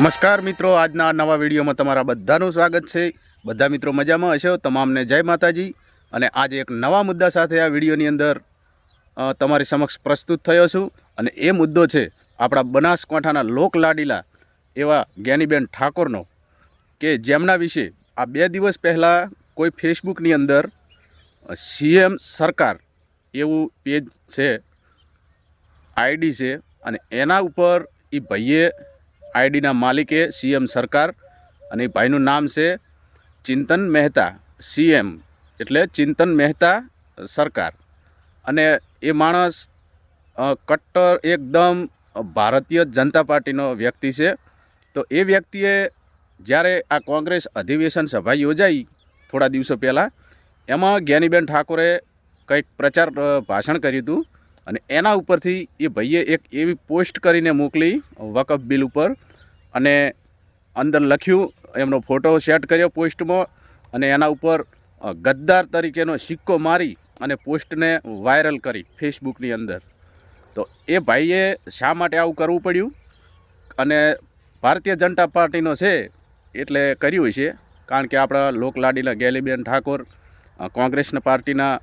નમસ્કાર મિત્રો, આજના નવા વિડીયોમાં તમારા બધાનું સ્વાગત છે. બધા મિત્રો મજામાં હશો? તમામને જય માતાજી. અને આજે એક નવા મુદ્દા સાથે આ વિડીયોની અંદર તમારી સમક્ષ પ્રસ્તુત થયો છું. અને એ મુદ્દો છે આપણા બનાસકાંઠાના લોકલાડીલા એવા જ્ઞાનીબેન ઠાકોરનો કે જેમના વિશે આ બે દિવસ પહેલાં કોઈ ફેસબુકની અંદર સીએમ સરકાર એવું પેજ છે, આઈડી છે અને એના ઉપર એ ભાઈએ આઈડીના માલિકે સીએમ સરકાર અને ભાઈનું નામ છે ચિંતન મહેતા, સીએમ, એટલે ચિંતન મહેતા સરકાર. અને એ માણસ કટ્ટર એકદમ ભારતીય જનતા પાર્ટીનો વ્યક્તિ છે. તો એ વ્યક્તિએ જ્યારે આ કોંગ્રેસ અધિવેશન સભા યોજાઈ થોડા દિવસો પહેલાં, એમાં જ્ઞાનીબેન ઠાકોરે કંઈક પ્રચાર ભાષણ કર્યું હતું. અને એના ઉપરથી એ ભાઈએ એક એવી પોસ્ટ કરીને મોકલી, વકફ બિલ ઉપર. અને અંદર લખ્યું, એમનો ફોટો સેટ કર્યો પોસ્ટમાં અને એના ઉપર ગદ્દાર તરીકેનો સિક્કો મારી અને પોસ્ટને વાયરલ કરી ફેસબુકની અંદર. તો એ ભાઈએ શા માટે આવું કરવું પડ્યું? અને ભારતીય જનતા પાર્ટીનો છે એટલે કર્યું છે કારણ કે આપણા લોકલાડીના ગેલીબેન ઠાકોર કોંગ્રેસના પાર્ટીના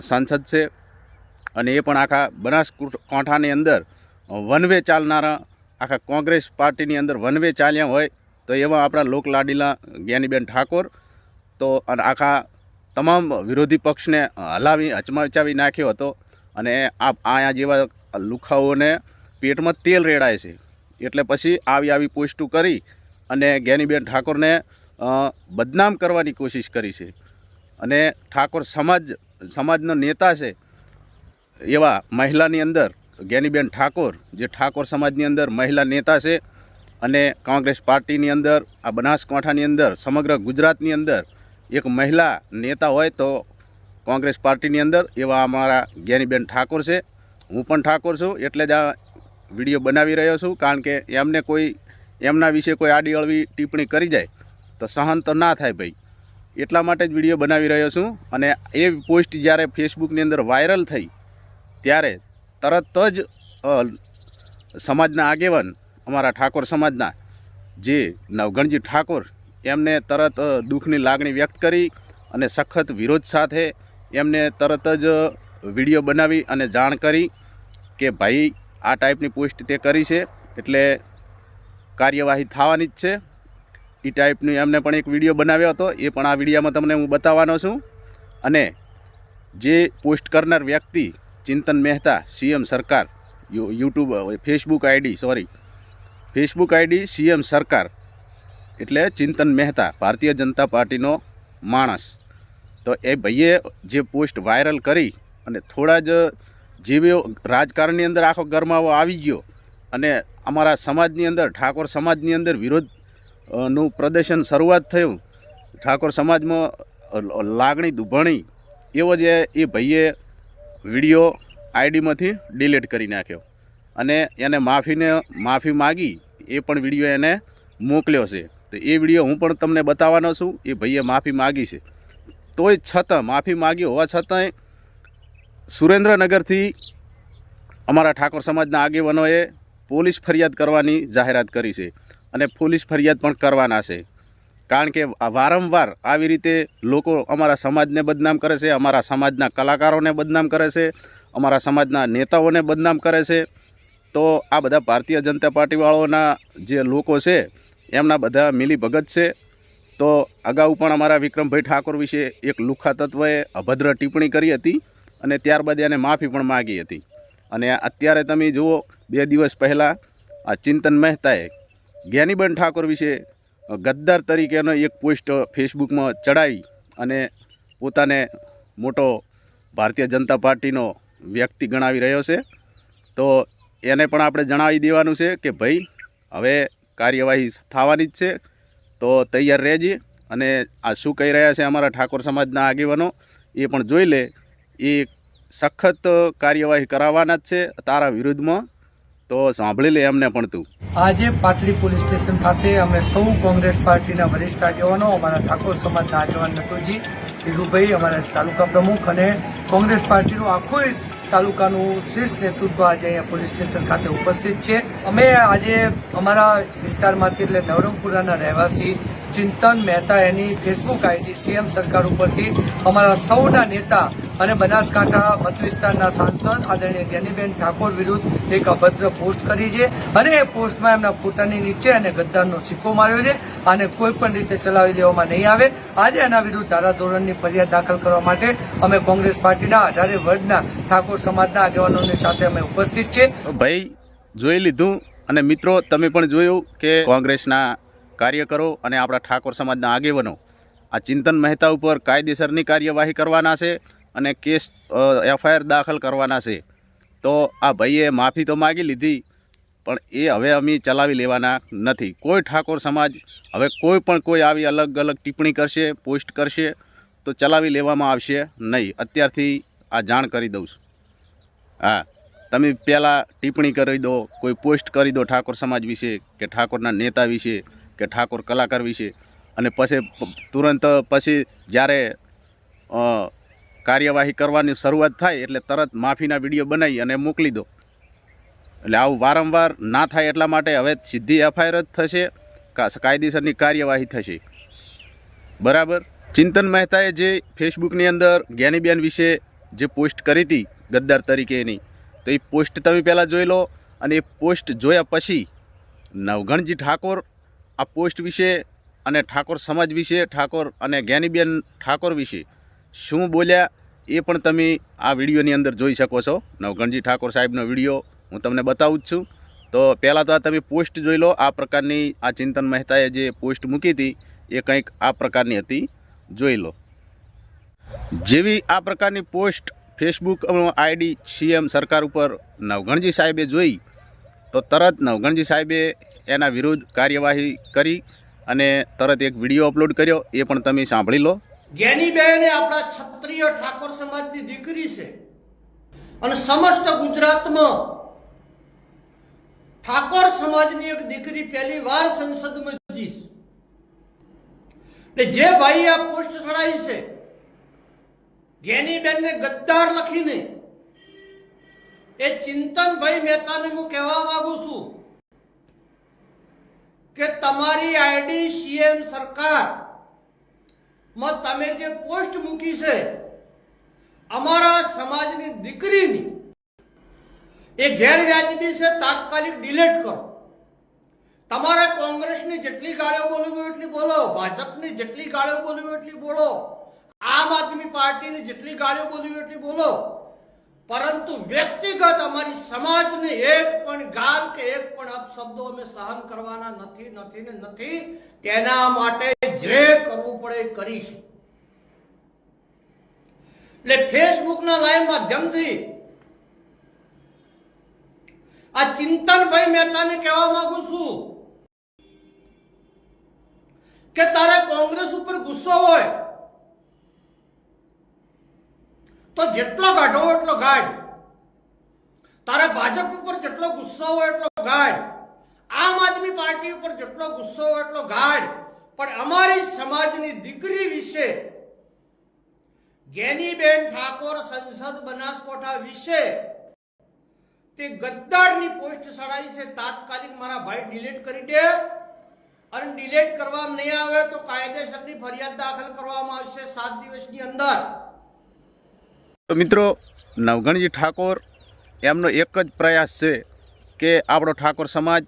સાંસદ છે. અને એ પણ આખા બનાસકાંઠાની અંદર વન વે ચાલનારા આખા કોંગ્રેસ પાર્ટીની અંદર વન વે ચાલ્યા હોય તો એવા આપણા લોકલાડીલા જ્ઞાનીબેન ઠાકોર તો અને આખા તમામ વિરોધી પક્ષને હલાવી હચમચાવી નાખ્યો હતો અને આ આયા જેવા લુખાઓને પેટમાં તેલ રેડાય છે. એટલે પછી આવી આવી પોસ્ટો કરી અને જ્ઞાનીબેન ઠાકોરને બદનામ કરવાની કોશિશ કરી છે. અને ઠાકોર સમાજ, સમાજનો નેતા છે. એવા મહિલાની અંદર જ્ઞાનીબેન ઠાકોર, જે ઠાકોર સમાજની અંદર મહિલા નેતા છે અને કોંગ્રેસ પાર્ટીની અંદર, આ બનાસકાંઠાની અંદર, સમગ્ર ગુજરાતની અંદર એક મહિલા નેતા હોય તો કોંગ્રેસ પાર્ટીની અંદર એવા અમારા જ્ઞાનીબેન ઠાકોર છે. હું પણ ઠાકોર છું, એટલે જ આ વીડિયો બનાવી રહ્યો છું, કારણ કે એમને કોઈ, એમના વિશે કોઈ આડી અળવી ટિપ્પણી કરી જાય તો સહન તો ના થાય ભાઈ. એટલા માટે જ વીડિયો બનાવી રહ્યો છું અને એ પોસ્ટ જ્યારે ફેસબુકની અંદર વાયરલ થઈ ત્યારે તરત જ સમાજના આગેવાન, અમારા ઠાકોર સમાજના જે નવગણજી ઠાકોર, એમને તરત દુઃખની લાગણી વ્યક્ત કરી અને સખત વિરોધ સાથે એમને તરત જ વીડિયો બનાવી અને જાણ કરી કે ભાઈ, આ ટાઈપની પોસ્ટ તે કરી છે, એટલે કાર્યવાહી થવાની જ છે. એ ટાઈપની એમને પણ એક વીડિયો બનાવ્યો હતો, એ પણ આ વિડીયોમાં તમને હું બતાવવાનો છું. અને જે પોસ્ટ કરનાર વ્યક્તિ Chintan Mehta, CM Sarkar YouTube Facebook ID, sorry, Facebook ID, CM Sarkar, એટલે ચિંતન મહેતા, ભારતીય જનતા પાર્ટીનો માણસ. તો એ ભાઈએ જે પોસ્ટ વાયરલ કરી અને થોડા જ જેવો રાજકારણની અંદર આખો ગરમાવો આવી ગયો અને અમારા સમાજની અંદર, ઠાકોર સમાજની અંદર વિરોધનું પ્રદર્શન શરૂઆત થયું. ઠાકોર સમાજમાં લાગણી દુભણી. એવો જે એ ભાઈએ વીડિયો આઈડીમાંથી ડિલીટ કરી નાખ્યો. અને એને માફીને માફી માગી, એ પણ વીડિયો એને મોકલ્યો છે. તો એ વીડિયો હું પણ તમને બતાવવાનો છું, એ ભાઈએ માફી માગી છે. તોય છતાં, માફી માગી હોવા છતાંય સુરેન્દ્રનગરથી અમારા ઠાકોર સમાજના આગેવાનોએ પોલીસ ફરિયાદ કરવાની જાહેરાત કરી છે. અને પોલીસ ફરિયાદ પણ કરવાના છે. કારણ કે વારંવાર આવી રીતે લોકો અમારા સમાજને બદનામ કરે છે, અમારા સમાજના કલાકારોને બદનામ કરે છે, અમારા સમાજના નેતાઓને બદનામ કરે છે. તો આ બધા ભારતીય જનતા પાર્ટીવાળાઓના જે લોકો છે, એમના બધા મિલી ભગત છે. તો અગાઉ પણ અમારા વિક્રમભાઈ ઠાકોર વિશે એક લુખા તત્વએ અભદ્ર ટિપ્પણી કરી હતી અને ત્યારબાદ એને માફી પણ માગી હતી. અને અત્યારે તમે જુઓ, બે દિવસ પહેલાં આ ચિંતન મહેતાએ જ્ઞાનીબેન ઠાકોર વિશે ગદ્દાર તરીકેનો એક પોસ્ટ ફેસબુકમાં ચડાવી અને પોતાને મોટો ભારતીય જનતા પાર્ટીનો વ્યક્તિ ગણાવી રહ્યો છે. તો એને પણ આપણે જણાવી દેવાનું છે કે ભાઈ, હવે કાર્યવાહી થવાની જ છે. તો તૈયાર રહેજે અને આ શું કહી રહ્યા છે અમારા ઠાકોર સમાજના આગેવાનો, એ પણ જોઈ લે. એ સખત કાર્યવાહી કરાવવાના જ છે. તારા વિરુદ્ધમાં તો સાંભળી લે એમને પણ તું. આજે પાટલી પોલીસ સ્ટેશન ખાતે અમે સૌ કોંગ્રેસ પાર્ટીના વરિષ્ઠ આગેવાનો, અમારા ઠાકોર સમાજના આગેવાન નટુજી, ધીરુભાઈ, અમારા તાલુકા પ્રમુખ અને કોંગ્રેસ પાર્ટીનું આખું તાલુકાનું શીર્ષ નેતૃત્વ આજે અહીંયા પોલીસ સ્ટેશન ખાતે ઉપસ્થિત છે. અમે આજે અમારા વિસ્તારમાંથી એટલે નવરંગપુરાના રહેવાસી ચિંતન મહેતા એની ફેસબુક આઈડી સીએમ સરકાર ઉપરથી અમારા સૌના નેતા અને બનાસકાંઠા મત વિસ્તારના સાંસદ આદરણીય જ્ઞાનીબેન ઠાકોર વિરુદ્ધ એક અભદ્ર પોસ્ટ કરી છે. અને એ પોસ્ટમાં એમના ફોટાની નીચે અને ગદ્દારનો સિક્કો માર્યો છે. અને કોઈ પણ રીતે ચલાવી દેવામાં નહીં આવે. આજે એના વિરુદ્ધ ધારાધોરણની ફરિયાદ દાખલ કરવા માટે અમે કોંગ્રેસ પાર્ટીના અઢારે વર્ગના ઠાકોર સમાજના આગેવાનોની સાથે અમે ઉપસ્થિત છે. ભાઈ, જોઈ લીધું અને મિત્રો, તમે પણ જોયું કે કોંગ્રેસના કાર્યકરો અને આપણા ઠાકોર સમાજના આગેવાનો આ ચિંતન મહેતા ઉપર કાયદેસરની કાર્યવાહી કરવાના છે. અને કેસ એફઆઈઆર દાખલ કરવાના છે. તો આ ભાઈએ માફી તો માગી લીધી, પણ એ હવે અમે ચલાવી લેવાના નથી. કોઈ ઠાકોર સમાજ હવે કોઈ પણ કોઈ આવી અલગ અલગ ટિપ્પણી કરશે, પોસ્ટ કરશે, તો ચલાવી લેવામાં આવશે નહીં. અત્યારથી આ જાણ કરી દઉં છું. હા, તમે પહેલાં ટિપ્પણી કરી દો, કોઈ પોસ્ટ કરી દો ઠાકોર સમાજ વિશે, કે ઠાકોરના નેતા વિશે, કે ઠાકોર કલાકાર વિશે. અને પછી તુરંત પછી જ્યારે કાર્યવાહી કરવાની શરૂઆત થાય એટલે તરત માફીના વીડિયો બનાવી અને મોકલી દો. એટલે આવું વારંવાર ના થાય એટલા માટે હવે સીધી એફઆઈઆર જ થશે કાયદેસરની કાર્યવાહી થશે. બરાબર? ચિંતન મહેતાએ જે ફેસબુકની અંદર જ્ઞાનીબેન વિશે જે પોસ્ટ કરી હતી ગદ્દાર તરીકેની તો એ પોસ્ટ તમે પહેલાં જોઈ લો અને એ પોસ્ટ જોયા પછી નવગણજી ઠાકોર આ પોસ્ટ વિશે અને ઠાકોર સમાજ વિશે, ઠાકોર અને જ્ઞાનીબેન ઠાકોર વિશે શું બોલ્યા એ પણ તમે આ વિડીયોની અંદર જોઈ શકો છો. નવગણજી ઠાકોર સાહેબનો વીડિયો હું તમને બતાવું જ છું. તો પહેલાં તો આ તમે પોસ્ટ જોઈ લો. આ પ્રકારની આ ચિંતન મહેતાએ જે પોસ્ટ મૂકી હતી, એ કંઈક આ પ્રકારની હતી. જોઈ લો. જેવી આ પ્રકારની પોસ્ટ ફેસબુક આઈડી સીએમ સરકાર ઉપર નવગણજી સાહેબે જોઈ, તો તરત નવગણજી સાહેબે એના વિરુદ્ધ કાર્યવાહી કરી અને તરત એક વીડિયો અપલોડ કર્યો. એ પણ તમે સાંભળી લો. જ્ઞાનીબેન એ આપણા ક્ષત્રિય ઠાકોર સમાજની દીકરી છે. અને સમસ્ત ગુજરાતમાં ઠાકોર સમાજની એક દીકરી પહેલી વાર સંસદમાં જીશ ને જે ભાઈ આ પોસ્ટ ચડાવી છે જ્ઞાનીબેનને ગદ્દાર લખીને, એ ચિંતનભાઈ મહેતાને હું કહેવા માંગુ છું કે તમારી આઈડી સીએમ સરકાર માં તમે જે પોસ્ટ મૂકી છે, અમારા સમાજની દીકરીની, એ ગેરવ્યાજબી છે, તાત્કાલિક ડિલીટ કરો. તમારે કોંગ્રેસની જેટલી ગાળીઓ બોલવી એટલી બોલો, ભાજપની જેટલી ગાળીઓ બોલવી એટલી બોલો, આમ આદમી પાર્ટીની જેટલી ગાળીઓ બોલવી એટલી બોલો. પરંતુ વ્યક્તિગત અમારી સમાજને એક પણ ગાલ કે એક પણ અપશબ્દો અમે સહન કરવાના નથી નથી ને નથી. તેના માટે જે કરવું પડે એ કરીશું. એટલે ફેસબુકના લાઈવ માધ્યમથી આ ચિંતનભાઈ મહેતાને કહેવા માંગુ છું કે તારે કોંગ્રેસ ઉપર ગુસ્સો હોય તો જેટલો કાઢો એટલો ગાઢ. તારા ભાજપ ઉપર જેટલો ગુસ્સો હોય એટલો ગાઢ. આમ આદમી પાર્ટી ઉપર જેટલો ગુસ્સો હોય એટલો ગાઢ. પણ અમારી સમાજની દીકરી વિશે જ્ઞાનીબેન ઠાકોર સંસદ બનાસકોઠા વિશે, તે ગદ્દારની પોસ્ટ ચડાવી છે, તાત્કાલિક મારા ભાઈ ડિલીટ કરી દે. અને ડિલીટ કરવામાં નહીં આવે તો કાયદેસરની ફરિયાદ દાખલ કરવામાં આવશે સાત દિવસની અંદર. તો મિત્રો, નવગણજી ઠાકોર, એમનો એક જ પ્રયાસ છે કે આપણો ઠાકોર સમાજ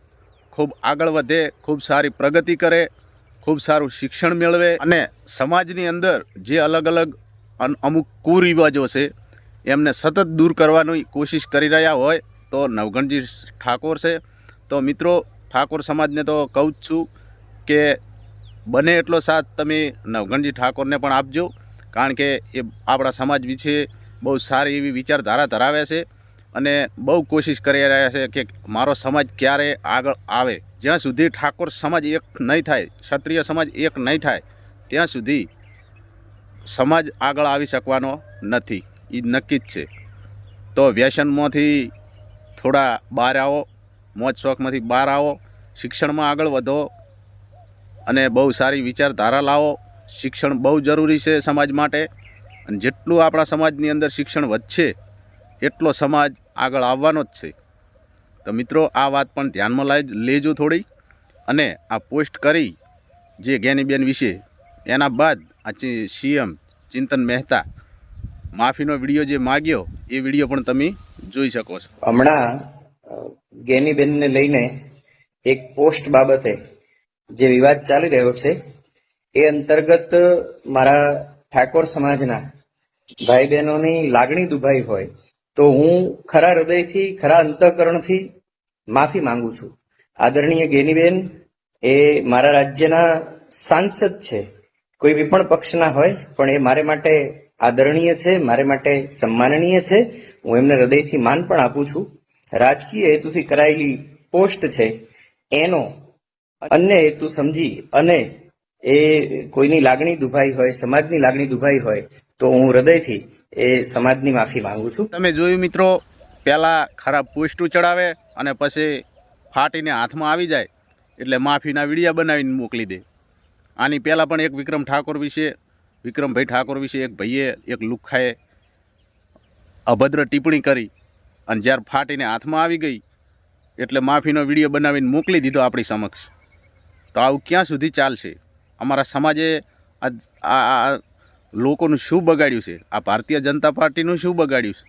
ખૂબ આગળ વધે, ખૂબ સારી પ્રગતિ કરે, ખૂબ સારું શિક્ષણ મેળવે અને સમાજની અંદર જે અલગ અલગ અમુક કુરિવાજો છે, એમને સતત દૂર કરવાની કોશિશ કરી રહ્યા હોય તો નવગણજી ઠાકોર છે. તો મિત્રો, ઠાકોર સમાજને તો કહું જ છું કે બને એટલો સાથ તમે નવગણજી ઠાકોરને પણ આપજો, કારણ કે એ આપણા સમાજ વિશે બહુ સારી એવી વિચારધારા ધરાવે છે અને બહુ કોશિશ કરી રહ્યા છે કે મારો સમાજ ક્યારે આગળ આવે. જ્યાં સુધી ઠાકોર સમાજ એક નહીં થાય, ક્ષત્રિય સમાજ એક નહીં થાય, ત્યાં સુધી સમાજ આગળ આવી શકવાનો નથી. એ નક્કી જ છે. તો વ્યસનમાંથી થોડા બહાર આવો, મોજ શોખમાંથી બહાર આવો, શિક્ષણમાં આગળ વધો અને બહુ સારી વિચારધારા લાવો. શિક્ષણ બહુ જરૂરી છે સમાજ માટે. અને જેટલું આપણા સમાજની અંદર શિક્ષણ વધશે, એટલો સમાજ આગળ આવવાનો જ છે. તો મિત્રો, આ વાત પણ ધ્યાનમાં લાઈ લેજો થોડી અને આ પોસ્ટ કરી જે જ્ઞાનીબેન વિશે. એના બાદ આ સીએમ ચિંતન મહેતા માફીનો વીડિયો જે માગ્યો, એ વીડિયો પણ તમે જોઈ શકો છો. હમણાં જ્ઞાનીબેનને લઈને એક પોસ્ટ બાબતે જે વિવાદ ચાલી રહ્યો છે, એ અંતર્ગત મારા ઠાકોર સમાજના ભાઈ બહેનોની લાગણી દુભાઈ હોય, તો હું ખરા હૃદયથી, ખરા અંતઃકરણથી માફી માંગુ છું. આદરણીય ગેનીબેન, એ મારા રાજ્યના સાંસદ છે. કોઈ બી પણ પક્ષના હોય, પણ એ મારે માટે આદરણીય છે, મારે માટે સન્માનનીય છે. હું એમને હૃદયથી માન પણ આપું છું. રાજકીય હેતુથી કરાયેલી પોસ્ટ છે. એનો અન્ય હેતુ સમજી અને એ કોઈની લાગણી દુભાઈ હોય, સમાજની લાગણી દુભાઈ હોય, તો હું હૃદયથી એ સમાજની માફી માંગુ છું. તમે જોયું મિત્રો, પહેલાં ખરાબ પોસ્ટું ચડાવે અને પછી ફાટીને હાથમાં આવી જાય, એટલે માફીના વિડીયા બનાવીને મોકલી દે. આની પહેલાં પણ એક વિક્રમ ઠાકોર વિશે, વિક્રમભાઈ ઠાકોર વિશે એક ભાઈએ એક લુખાએ અભદ્ર ટિપ્પણી કરી અને જ્યારે ફાટીને હાથમાં આવી ગઈ, એટલે માફીનો વીડિયો બનાવીને મોકલી દીધો આપણી સમક્ષ. તો આવું ક્યાં સુધી ચાલશે? અમારા સમાજે આ લોકોનું શું બગાડ્યું છે? આ ભારતીય જનતા પાર્ટીનું શું બગાડ્યું છે?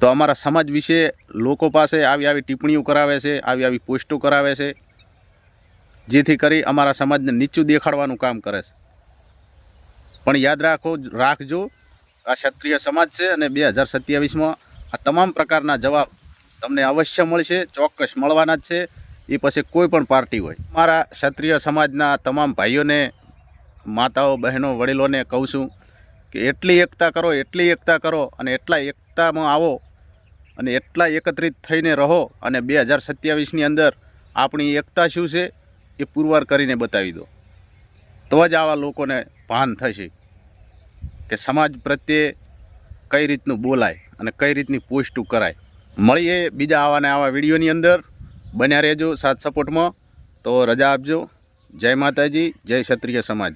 તો અમારા સમાજ વિશે લોકો પાસે આવી આવી ટિપ્પણીઓ કરાવે છે, આવી આવી પોસ્ટો કરાવે છે, જેથી કરી અમારા સમાજને નીચું દેખાડવાનું કામ કરે છે. પણ યાદ રાખો, રાખજો, આ ક્ષત્રિય સમાજ છે અને બે હજાર સત્યાવીસમાં આ તમામ પ્રકારના જવાબ તમને અવશ્ય મળશે, ચોક્કસ મળવાના જ છે. એ પછી કોઈ પણ પાર્ટી હોય. મારા ક્ષત્રિય સમાજના તમામ ભાઈઓને, માતાઓ, બહેનો, વડીલોને કહું છું કે એટલી એકતા કરો, એટલી એકતા કરો અને એટલા એકતામાં આવો અને એટલા એકત્રિત થઈને રહો અને બે હજાર સત્યાવીસની અંદર આપણી એકતા શું છે એ પુરવાર કરીને બતાવી દો. તો જ આવા લોકોને ભાન થશે કે સમાજ પ્રત્યે કઈ રીતનું બોલાય અને કઈ રીતની પોસ્ટું કરાય. મળીએ બીજા આવાને આવા વિડીયોની અંદર. બન્યા રહેજો સાથ સપોર્ટમાં. તો રજા આપજો. જય માતાજી જય ક્ષત્રિય સમાજ.